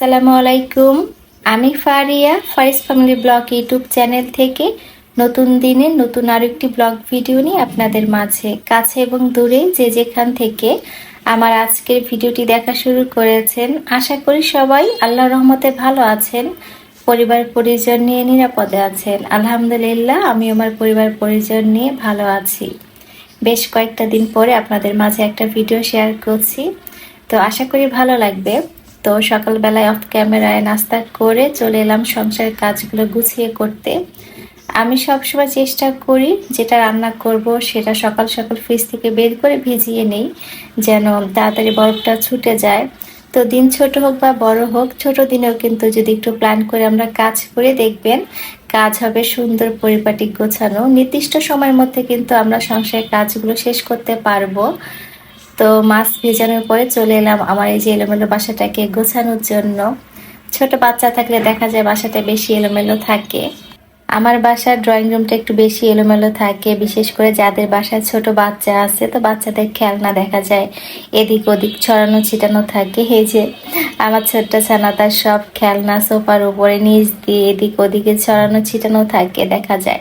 আসসালামু আলাইকুম। আমি Faria Faris family blog YouTube channel থেকে নতুন দিনে নতুন আরও একটি ব্লগ ভিডিও নিয়ে আপনাদের মাঝে, কাছে এবং দূরে যে যেখান থেকে আমার আজকের ভিডিওটি দেখা শুরু করেছেন, আশা করি সবাই আল্লাহ রহমতে ভালো আছেন, পরিবার পরিজন নিয়ে নিরাপদে আছেন। আলহামদুলিল্লাহ আমি আমার পরিবার পরিজন নিয়ে ভালো আছি। বেশ কয়েকটা দিন পরে আপনাদের মাঝে একটা ভিডিও শেয়ার করছি। তো আশা করি ভালো লাগবে। তো সকালবেলায় অফ ক্যামেরায় নাস্তা করে চলে এলাম সংসারের কাজগুলো গুছিয়ে করতে। আমি সবসময় চেষ্টা করি যেটা রান্না করব সেটা সকাল সকাল ফ্রিজ থেকে বের করে ভিজিয়ে নেই, যেন তাড়াতাড়ি বরফটা ছুটে যায়। তো দিন ছোট হোক বা বড় হোক, ছোট দিনেও কিন্তু যদি একটু প্ল্যান করে আমরা কাজ করে দেখবেন, কাজ হবে সুন্দর পরিপাটি গোছানো। নির্দিষ্ট সময়ের মধ্যে কিন্তু আমরা সংসারের কাজগুলো শেষ করতে পারব। তো মাছ ভেজানোর পরে চলে এলাম আমার এই যে এলোমেলো বাসাটাকে গোছানোর জন্য। ছোট বাচ্চা থাকলে দেখা যায় বাসাটা বেশি এলোমেলো থাকে। আমার বাসার ড্রয়িং রুমটা একটু বেশি এলোমেলো থাকে, বিশেষ করে যাদের বাসায় ছোট বাচ্চা আছে, তো বাচ্চাদের খেলনা দেখা যায়, এদিক ওদিক ছড়ানো ছিটানো থাকে। এই যে আমার ছোট্ট ছানা তার সব খেলনা সোফার উপরে নিচ দিয়ে এদিক ওদিকে ছড়ানো ছিটানো থাকে দেখা যায়।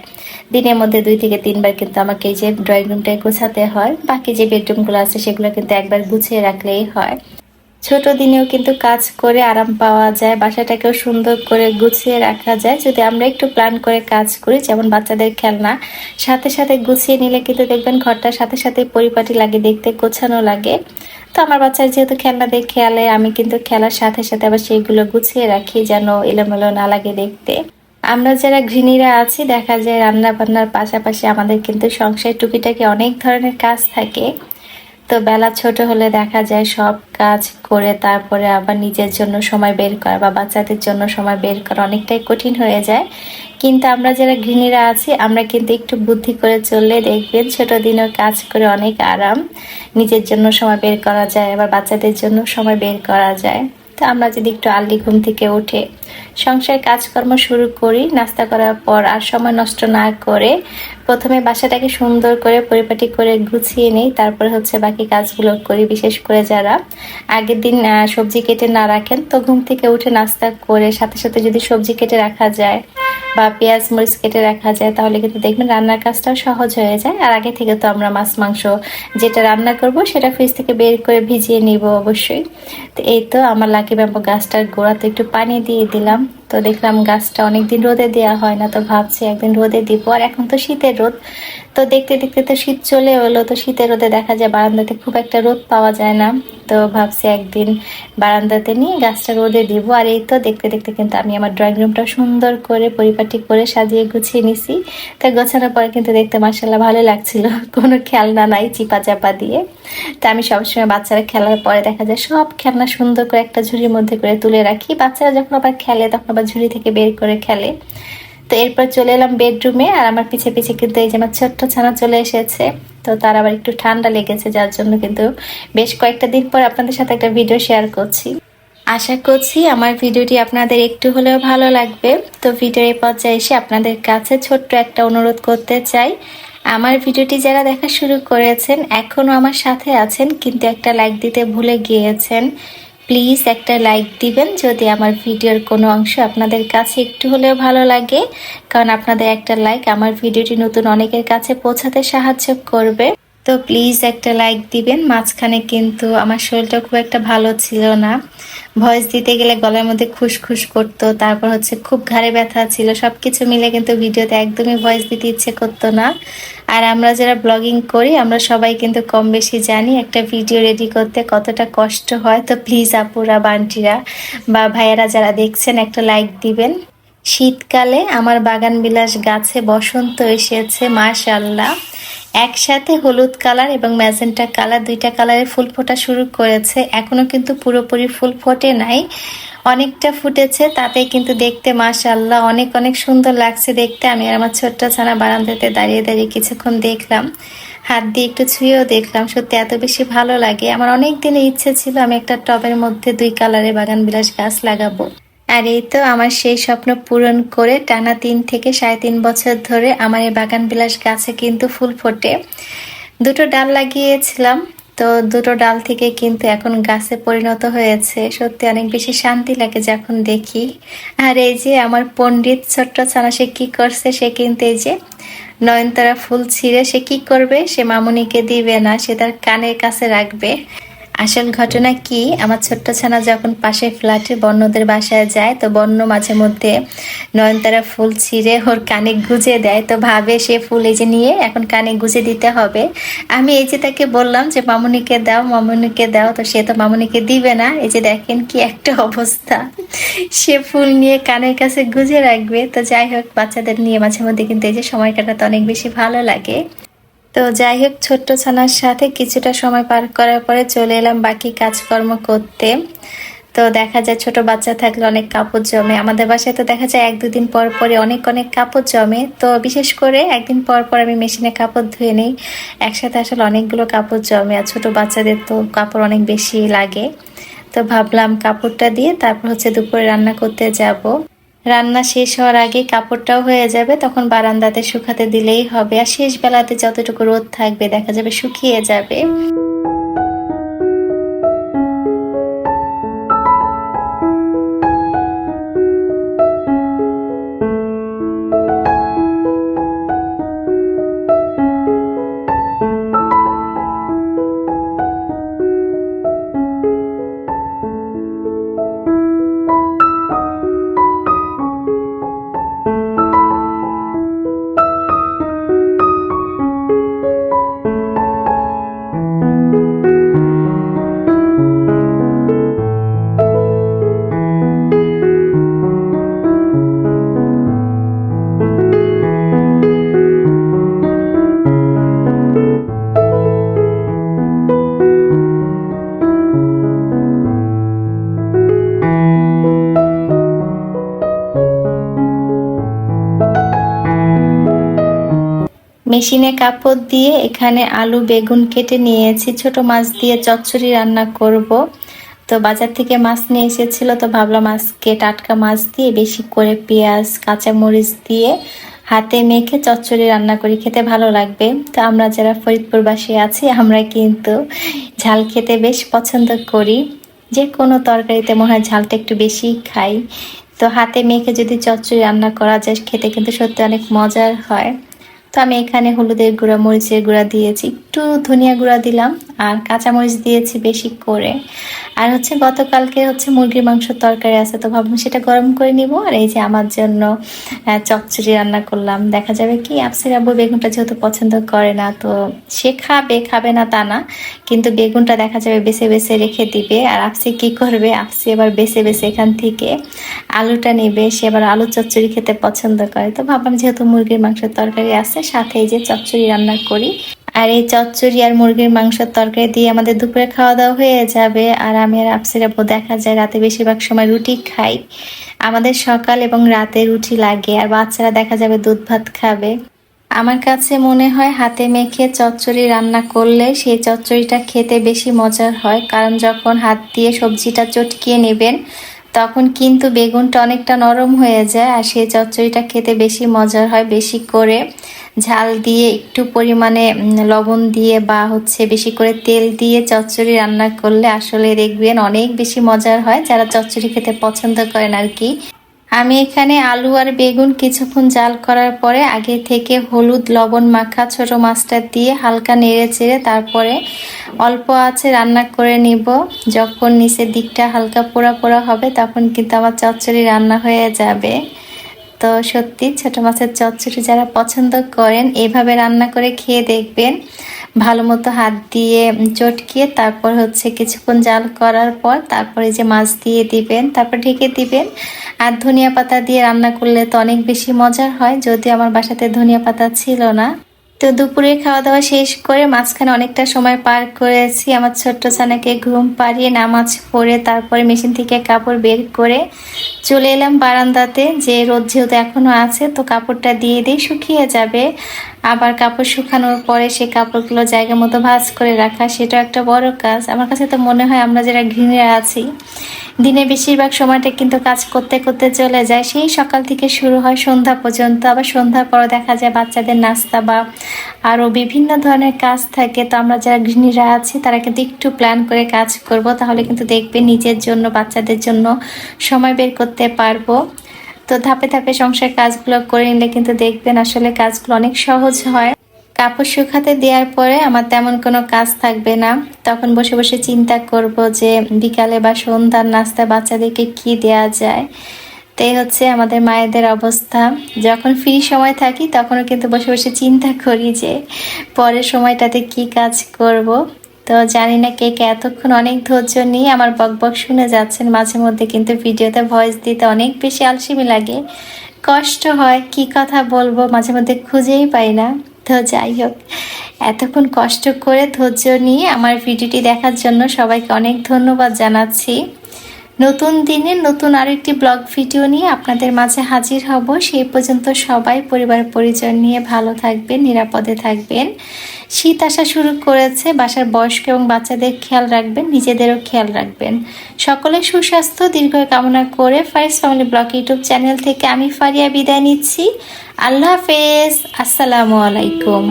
দিনের মধ্যে দুই থেকে তিনবার কিন্তু আমাকে এই যে ড্রয়িং রুমটায় গোছাতে হয়, বাকি যে বেডরুমগুলো আছে সেগুলো কিন্তু একবার গুছিয়ে রাখলেই হয়। ছোট দিনেও কিন্তু কাজ করে আরাম পাওয়া যায়, বাসাটাকেও সুন্দর করে গুছিয়ে রাখা যায়। যদি আমরা একটু প্ল্যান করে কাজ করি, যেমন বাচ্চাদের খেলনা, সাথে সাথে গুছিয়ে নিলে কিন্তু দেখবেন ঘরটার সাথে সাথে পরিপাটি লাগে, দেখতে গোছানো লাগে। তো আমার বাচ্চার যেহেতু খেলনা দিয়ে খেয়ালে আমি কিন্তু খেলার সাথে সাথে আবার সেইগুলো গুছিয়ে রাখি যেন এলোমেলো না লাগে দেখতে। আমরা যারা গৃহিণীরা আছি, দেখা যায় রান্না বান্নার পাশাপাশি আমাদের কিন্তু সংসার টুকিটাকি অনেক ধরনের কাজ থাকে। তো বেলা ছোট হলে দেখা যায় সব কাজ করে তারপরে আবার নিজের জন্য সময় বের করা বা বাচ্চাদের জন্য সময় বের করা অনেকটাই কঠিন হয়ে যায়। কিন্তু আমরা যারা গৃহিণীরা আছি, আমরা কিন্তু একটু বুদ্ধি করে চললে দেখবেন ছোট দিনেও কাজ করে অনেক আরাম। নিজের জন্য সময় বের করা যায়, আবার বাচ্চাদের জন্য সময় বের করা যায়। তো আমরা যদি একটু আর্লি ঘুম থেকে উঠে সংসার কাজকর্ম শুরু করি, নাস্তা করার পর আর সময় নষ্ট না করে প্রথমে বাসাটাকে সুন্দর করে পরিপাটি করে গুছিয়ে নিই, তারপরে হচ্ছে বাকি কাজগুলো করি, বিশেষ করে যারা আগের দিন সবজি কেটে না রাখেন, তো ঘুম থেকে উঠে নাস্তা করে সাথে সাথে যদি সবজি কেটে রাখা যায়। বা পেঁয়াজ, মরিচ কেটে রাখা যায়, তাহলে কিন্তু দেখবেন রান্নার কাজটাও সহজ হয়ে যায়। আর আগে থেকে তো আমরা মাছ, মাংস যেটা রান্না করব সেটা ফ্রিজ থেকে বের করে ভিজিয়ে নিব অবশ্যই। তো এই তো আমার লাকি ব্যাম্বো গাছটার গোড়াতে একটু পানি দিয়ে দিলাম। তো দেখলাম গাছটা অনেকদিন রোদে দেওয়া হয় না, তো ভাবছি একদিন রোদে দিব। আর এখন তো শীতের রোদ, তো দেখতে দেখতে তো শীত চলে এলো, তো শীতের রোদে দেখা যায় বারান্দাতে খুব একটা রোদ পাওয়া যায় না। তো ভাবছি একদিন বারান্দাতে নিয়ে গাছটা রোদে দিব। আর এই তো দেখতে দেখতে কিন্তু আমি আমার ড্রয়িং রুমটা সুন্দর করে পরিপাটি করে সাজিয়ে গুছিয়ে নিছি। তো গোছানোর পরে কিন্তু দেখতে মার্শাল্লাহ ভালো লাগছিল, কোনো খেলনা নাই চিপা চাপা দিয়ে। তো আমি সবসময় বাচ্চারা খেলার পরে দেখা যায় সব খেলনা সুন্দর করে একটা ঝুড়ির মধ্যে করে তুলে রাখি। বাচ্চারা যখন আবার খেলে তখন আবার ঝুড়ি থেকে বের করে খেলে। তো এরপর চলে এলাম বেডরুমে আর আমার পিছে পিছে কিন্তু এই যে আমার ছোট্ট ছানা চলে এসেছে। তো তার আবার একটু ঠান্ডা লেগেছে, যার জন্য কিন্তু বেশ কয়েকটা দিন পর আপনাদের সাথে একটা ভিডিও শেয়ার করছি। আশা করছি আমার ভিডিওটি আপনাদের একটু হলেও ভালো লাগবে। তো ভিডিওর এই পর্যায়ে এসে আপনাদের কাছে ছোট্ট একটা অনুরোধ করতে চাই। আমার ভিডিওটি যারা দেখা শুরু করেছেন এখনও আমার সাথে আছেন, কিন্তু একটা লাইক দিতে ভুলে গিয়েছেন প্লিজ একটা লাইক দিবেন। যদি আমার ভিডিওর কোনো অংশ আপনাদের কাছে একটু হলেও ভালো লাগে, কারণ আপনাদের একটা লাইক আমার ভিডিওটি নতুন অনেকের কাছে পৌঁছাতে সাহায্য করবে। তো প্লিজ একটা লাইক দিবেন। মাঝখানে কিন্তু আমার শরীরটা খুব একটা ভালো ছিল না। ভয়েস দিতে গেলে গলার মধ্যে খুসখুস করতো, তারপর হচ্ছে খুব ঘাড়ে ব্যথা ছিল। সব কিছু মিলে কিন্তু ভিডিওতে একদমই ভয়েস দিতে ইচ্ছে করতো না। আর আমরা যারা ব্লগিং করি, আমরা সবাই কিন্তু কম বেশি জানি একটা ভিডিও রেডি করতে কতটা কষ্ট হয়। তো প্লিজ আপুরা, বান্টিরা বা ভাইয়েরা যারা দেখছেন, একটা লাইক দিবেন। শীতকালে আমার বাগান বিলাস গাছে বসন্ত এসেছে মাশাল্লাহ একসাথে হলুদ কালার এবং ম্যাজেন্টা কালার, দুইটা কালারের ফুল ফোটা শুরু করেছে। এখনও কিন্তু পুরোপুরি ফুল ফোটে নাই। অনেকটা ফুটেছে তাতে কিন্তু দেখতে মাশাল্লাহ অনেক অনেক সুন্দর লাগছে দেখতে। আমি আর আমার ছোট্ট ছানা বারান্দাতে দাঁড়িয়ে দাঁড়িয়ে কিছুক্ষণ দেখলাম। হাত দিয়ে একটু ছুঁয়েও দেখলাম, সত্যি এত বেশি ভালো লাগে। আমার অনেক দিনের ইচ্ছে ছিল আমি একটা টবের মধ্যে দুই কালারের বাগান বিলাস গাছ লাগাবো। আর এই তো আমার সেই স্বপ্ন পূরণ করে টানা তিন থেকে সাড়ে তিন বছর ধরে আমার এই বাগান বিলাস গাছে কিন্তু ফুল ফোটে। দুটো ডাল লাগিয়েছিলাম, তো দুটো ডাল থেকে কিন্তু এখন গাছে পরিণত হয়েছে। সত্যি অনেক বেশি শান্তি লাগে যখন দেখি। আর এই যে আমার পণ্ডিত ছোট্ট ছানা, সে কি করছে? সে কিন্তু এই যে নয়নতারা ফুল ছিঁড়ে সে কি করবে? সে মামুনিকে দিবে না, সে তার কানের কাছে রাখবে। আসল ঘটনা কি? আমার ছোট্ট ছানা যখন পাশে ফ্ল্যাটে বন্যদের বাসায় যায়, তো বন্য মাঝে মধ্যে নয়নতারা ফুল ছিঁড়ে ওর কানে গুজে দেয়। তো ভাবে সে ফুল এই যে নিয়ে এখন কানে গুজে দিতে হবে। আমি এই যে তাকে বললাম যে, মামুনিকে দাও মামুনিকে দাও। তো সে তো মামুনিকে দিবে না। এই যে দেখেন কি একটা অবস্থা। সে ফুল নিয়ে কানের কাছে গুজে রাখবে। তো যাই হোক, বাচ্চাদের নিয়ে মাঝে মধ্যে কিন্তু এই যে সময় কাটাতে অনেক বেশি ভালো লাগে। তো যাই হোক, ছোট্ট ছানার সাথে কিছুটা সময় পার করার পরে চলে এলাম বাকি কাজকর্ম করতে। তো দেখা যায় ছোট বাচ্চা থাকলে অনেক কাপড় জমে। আমাদের বাসায় তো দেখা যায় এক দুদিন পর পরে অনেক অনেক কাপড় জমে। তো বিশেষ করে একদিন পর পর আমি মেশিনে কাপড় ধুয়ে নিই। একসাথে আসলে অনেকগুলো কাপড় জমে আর ছোট বাচ্চাদের তো কাপড় অনেক বেশি লাগে। তো ভাবলাম কাপড়টা দিয়ে তারপর হচ্ছে দুপুরে রান্না করতে যাব। রান্না শেষ হওয়ার আগে কাপড়টাও হয়ে যাবে, তখন বারান্দাতে শুকাতে দিলেই হবে। আর শেষ বেলাতে যতটুকু রোদ থাকবে, দেখা যাবে শুকিয়ে যাবে। মেশিনে কাপড় দিয়ে এখানে আলু, বেগুন কেটে নিয়েছি। ছোট মাছ দিয়ে চচ্চড়ি রান্না করব। তো বাজার থেকে মাছ নিয়ে এসেছিল, তো ভাবলাম আজকে টাটকা মাছ দিয়ে বেশি করে পেঁয়াজ, কাঁচামরিচ দিয়ে হাতে মেখে চচ্চড়ি রান্না করি। খেতে ভালো লাগবে। তো আমরা যারা ফরিদপুরবাসী আছি, আমরা কিন্তু ঝাল খেতে বেশ পছন্দ করি। যে কোনো তরকারিতে মনে হয় ঝালটা একটু বেশি খাই। তো হাতে মেখে যদি চচ্চড়ি রান্না করা যায়, খেতে কিন্তু সত্যি অনেক মজার হয়। তো আমি এখানে হলুদের গুঁড়া, মরিচের গুঁড়া দিয়েছি। একটু ধনিয়া গুঁড়া দিলাম আর কাঁচামরিচ দিয়েছি বেশি করে। আর হচ্ছে গতকালকে হচ্ছে মুরগির মাংস তরকারি আছে, তো ভাবলাম সেটা গরম করে নিব। আর এই যে আমার জন্য চচ্চড়ি রান্না করলাম। দেখা যাবে কি আপসির আব্বু বেগুনটা যেহেতু পছন্দ করে না, তো সে খাবে খাবে না তা না। কিন্তু বেগুনটা দেখা যাবে বেছে বেছে রেখে দিবে। আর আপসি কি করবে? আপসি এবার বেছে বেছে এখান থেকে আলুটা নেবে। সে এবার আলু চচ্চড়ি খেতে পছন্দ করে। তো ভাবলাম যেহেতু মুরগির মাংসের তরকারি আছে সাথে যে চচ্চড়ি রান্না করি। আর এই চচ্চড়ি আর মুরগির মাংসের তরকারি দিয়ে আমাদের দুপুরে খাওয়া দাওয়া হয়ে যাবে। আর আমি আর আপসির আব্বু দেখা যায় রাতে বেশিরভাগ সময় রুটি খাই। আমাদের সকাল এবং রাতে রুটি লাগে আর বাচ্চারা দেখা যাবে দুধ ভাত খাবে। আমার কাছে মনে হয় হাতে মেখে চচ্চড়ি রান্না করলে সেই চচ্চড়িটা খেতে বেশি মজার হয়। কারণ যখন হাত দিয়ে সবজিটা চটকিয়ে নেবেন তখন কিন্তু বেগুনটা অনেকটা নরম হয়ে যায় আর সেই চচ্চড়িটা খেতে বেশি মজার হয়, বেশি করে ঝাল দিয়ে একটু পরিমাণে লবণ দিয়ে বা হচ্ছে বেশি করে তেল দিয়ে চচ্চড়ি রান্না করলে আসলে দেখবেন অনেক বেশি মজার হয় যারা চচ্চড়ি খেতে পছন্দ করেন আর কি। আমি এখানে আলু আর বেগুন কিছুক্ষণ জাল করার পরে আগে থেকে হলুদ, লবণ মাখা ছোট মাছটা দিয়ে হালকা নেড়ে চেড়ে তারপরে অল্প আছে রান্না করে নিব। যখন নিচের দিকটা হালকা পোড়া পোড়া হবে, তখন কিন্তু আমার চচ্চড়ি রান্না হয়ে যাবে। তো সত্যি ছোট মাছের চচ্চড়ি যারা পছন্দ করেন, এভাবে রান্না করে খেয়ে দেখবেন। ভালো মতো হাত দিয়ে চটকিয়ে তারপর হচ্ছে কিছুক্ষণ জাল করার পর তারপরে যে মাছ দিয়ে দিবেন, তারপর ঢেকে দিবেন। আর ধনিয়া পাতা দিয়ে রান্না করলে তো অনেক বেশি মজার হয় যদি আমার বাসাতে ধনিয়া পাতা ছিল না। তো দুপুরে খাওয়া দাওয়া শেষ করে মাঝখানে অনেকটা সময় পার করেছি। আমার ছোট্ট ছানাকে ঘুম পাড়িয়ে নামাজ পড়ে তারপরে মেশিন থেকে কাপড় বের করে চলে এলাম বারান্দাতে। যে রোদ যেহেতু এখনও আছে, তো কাপড়টা দিয়ে দিয়ে শুকিয়ে যাবে। আবার কাপড় শুকানোর পরে সেই কাপড়গুলো জায়গা মতো ভাজ করে রাখা সেটা একটা বড় কাজ। আমার কাছে তো মনে হয় আমরা যারা গৃহিণীরা আছি, দিনে বেশিরভাগ সময়টা কিন্তু কাজ করতে করতে চলে যায়। সেই সকাল থেকে শুরু হয় সন্ধ্যা পর্যন্ত। আবার সন্ধ্যার পর দেখা যায় বাচ্চাদের নাস্তা বা আরও বিভিন্ন ধরনের কাজ থাকে। তো আমরা যারা গৃহিণীরা আছি, তারা কিন্তু একটু প্ল্যান করে কাজ করব। তাহলে কিন্তু দেখবে নিজের জন্য, বাচ্চাদের জন্য সময় বের করতে পারব। তো ধাপে ধাপে সংসার কাজগুলো করে নিলে কিন্তু দেখবেন আসলে কাজগুলো অনেক সহজ হয়। কাপড় শুকাতে দেওয়ার পরে আমার তেমন কোনো কাজ থাকবে না। তখন বসে বসে চিন্তা করব যে বিকালে বা সন্ধ্যার নাস্তা বাচ্চাদেরকে কি দেয়া যায়। তাই হচ্ছে আমাদের মায়েদের অবস্থা। যখন ফ্রি সময় থাকি তখনও কিন্তু বসে বসে চিন্তা করি যে পরের সময়টাতে কি কাজ করব। তো জানি না কে কে এতক্ষণ অনেক ধৈর্য নিয়ে আমার বক বক শুনে যাচ্ছেন। মাঝে মধ্যে কিন্তু ভিডিওতে ভয়েস দিতে অনেক বেশি আলসিমি লাগে। কষ্ট হয়, কি কথা বলব মাঝে মধ্যে খুঁজেই পাই না। তো যাই হোক, এতক্ষণ কষ্ট করে ধৈর্য নিয়ে আমার ভিডিওটি দেখার জন্য সবাইকে অনেক ধন্যবাদ জানাচ্ছি। নতুন দিনে নতুন আরেকটি ব্লগ ভিডিও নিয়ে আপনাদের মাঝে হাজির হব। সেই পর্যন্ত সবাই পরিবার পরিজন নিয়ে ভালো থাকবেন, নিরাপদে থাকবেন। শীত আসা শুরু করেছে, বাসার বয়স্ক এবং বাচ্চাদের খেয়াল রাখবেন, নিজেদেরও খেয়াল রাখবেন। সকলের সুস্বাস্থ্য, দীর্ঘ কামনা করে Faris family blog YouTube channel থেকে আমি ফারিয়া বিদায় নিচ্ছি। আল্লাহ হাফেজ, আসসালামু আলাইকুম।